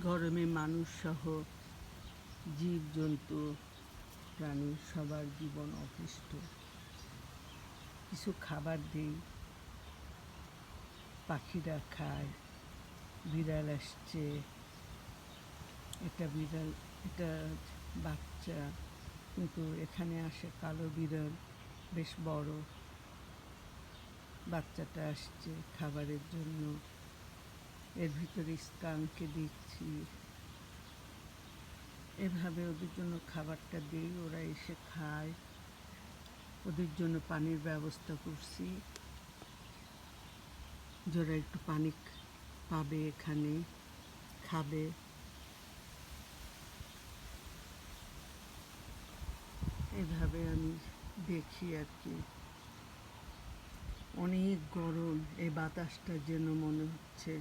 গরমে মানুষ সহ জীবজন্তু, প্রাণী সবার জীবন অতিষ্ঠ। কিছু খাবার দিই, পাখিরা খায়, বিড়াল আসছে এটা বিড়াল এটা বাচ্চা, কিন্তু এখানে আসে কালো বিড়াল, বেশ বড়। বাচ্চাটা আসছে খাবারের জন্য। এর ভিতরে স্কাঙ্ককে দিচ্ছি এভাবে ওদের জন্য খাবারটা দিই, ওরা এসে খায়। ওদের জন্য পানির ব্যবস্থা করছি। যারা একটু পানি পাবে এখানে, খাবে। এভাবে আমি দেখি আর কি। অনেক গরম, এই বাতাসটা যেন মনে হচ্ছে।